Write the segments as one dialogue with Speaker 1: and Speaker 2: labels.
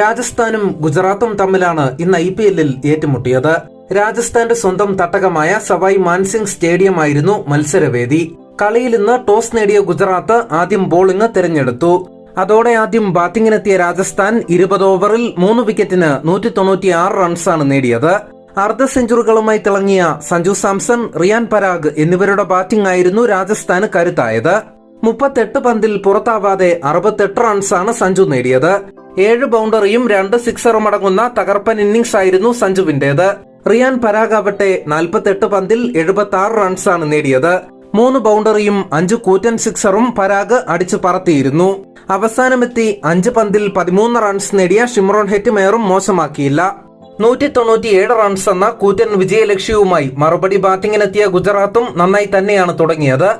Speaker 1: രാജസ്ഥാനും ഗുജറാത്തും തമ്മിലാണ് ഇന്ന് I P എല്ലിൽ ഏറ്റുമുട്ടിയത്. രാജസ്ഥാന്റെ സ്വന്തം തട്ടകമായ സവായ് മാൻസിംഗ് സ്റ്റേഡിയമായിരുന്നു മത്സരവേദി. കളിയിൽ ഇന്ന് ടോസ് നേടിയ ഗുജറാത്ത് ആദ്യം ബോളിംഗ് തിരഞ്ഞെടുത്തു. അതോടെ ആദ്യം ബാറ്റിംഗിനെത്തിയ രാജസ്ഥാൻ ഇരുപത് ഓവറിൽ മൂന്ന് വിക്കറ്റിന് നൂറ്റി തൊണ്ണൂറ്റിയാറ് റൺസാണ് നേടിയത്. അർദ്ധ സെഞ്ചുറികളുമായി തിളങ്ങിയ സഞ്ജു സാംസൺ റിയാൻ പരാഗ് എന്നിവരുടെ ബാറ്റിംഗ് ആയിരുന്നു രാജസ്ഥാന് കരുത്തായത്. മുപ്പത്തെട്ട് പന്തിൽ പുറത്താവാതെ അറുപത്തെട്ട് റൺസാണ് സഞ്ജു നേടിയത്. ഏഴ് ബൗണ്ടറിയും രണ്ട് സിക്സറും അടങ്ങുന്ന തകർപ്പൻ ഇന്നിംഗ്സ് ആയിരുന്നു സഞ്ജുവിന്റേത്. റിയാൻ പരാഗാവട്ടെ നാൽപ്പത്തെട്ട് പന്തിൽ എഴുപത്തി ആറ് റൺസാണ് നേടിയത്. മൂന്ന് ബൗണ്ടറിയും അഞ്ച് കൂറ്റൻ സിക്സറും പരാഗ് അടിച്ചു പറത്തിയിരുന്നു. അവസാനമെത്തി അഞ്ച് പന്തിൽ പതിമൂന്ന് റൺസ് നേടിയ ഷിമ്രോൺ ഹെറ്റ്മേറും മോശമാക്കിയില്ല. നൂറ്റി തൊണ്ണൂറ്റിയേഴ് റൺസ് എന്ന കൂറ്റൻ വിജയലക്ഷ്യവുമായി മറുപടി ബാറ്റിംഗിനെത്തിയ ഗുജറാത്തും നന്നായി തന്നെയാണ് തുടങ്ങിയത്.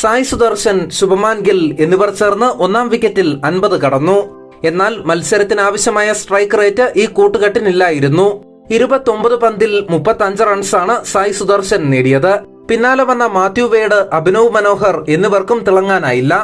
Speaker 1: സായ് സുദർശൻ ശുഭമാൻ ഗിൽ എന്നിവർ ചേർന്ന് ഒന്നാം വിക്കറ്റിൽ അൻപത് കടന്നു. എന്നാൽ മത്സരത്തിന് ആവശ്യമായ സ്ട്രൈക്ക് റേറ്റ് ഈ കൂട്ടുകെട്ടിനില്ലായിരുന്നു. ഇരുപത്തൊമ്പത് പന്തിൽ മുപ്പത്തഞ്ച് റൺസാണ് സായ് സുദർശൻ നേടിയത്. പിന്നാലെ വന്ന മാത്യു വേഡ് അഭിനവ് മനോഹർ എന്നിവർക്കും തിളങ്ങാനായില്ല.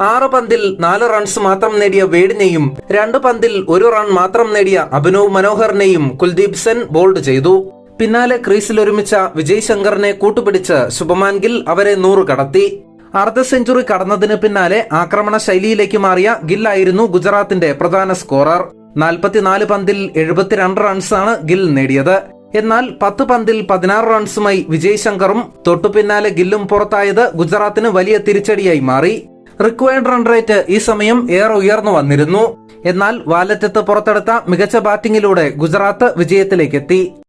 Speaker 1: ആറ് പന്തിൽ നാല് റൺസ് മാത്രം നേടിയ വേഡിനെയും രണ്ട് പന്തിൽ ഒരു റൺ മാത്രം നേടിയ അഭിനവ് മനോഹറിനെയും കുൽദീപ് സെൻ ബോൾഡ് ചെയ്തു. പിന്നാലെ ക്രീസിലൊരുമിച്ച വിജയ് ശങ്കറിനെ കൂട്ടുപിടിച്ച് ശുഭമാൻ ഗിൽ അവരെ നൂറ് കടത്തി. അർദ്ധ സെഞ്ചുറി കടന്നതിന് പിന്നാലെ ആക്രമണ ശൈലിയിലേക്ക് മാറിയ ഗില്ലായിരുന്നു ഗുജറാത്തിന്റെ പ്രധാന സ്കോറർ. നാൽപ്പത്തിനാല് പന്തിൽ എഴുപത്തിരണ്ട് റൺസാണ് ഗിൽ നേടിയത്. എന്നാൽ പത്ത് പന്തിൽ പതിനാറ് റൺസുമായി വിജയ് ശങ്കറും തൊട്ടു പിന്നാലെ ഗില്ലും പുറത്തായത് ഗുജറാത്തിന് വലിയ തിരിച്ചടിയായി മാറി. റിക്വയർഡ് റൺ റേറ്റ് ഈ സമയം ഏറെ ഉയർന്നു വന്നിരുന്നു. എന്നാൽ വാലറ്റത്ത് പുറത്തെടുത്ത മികച്ച ബാറ്റിംഗിലൂടെ ഗുജറാത്ത് വിജയത്തിലേക്കെത്തി.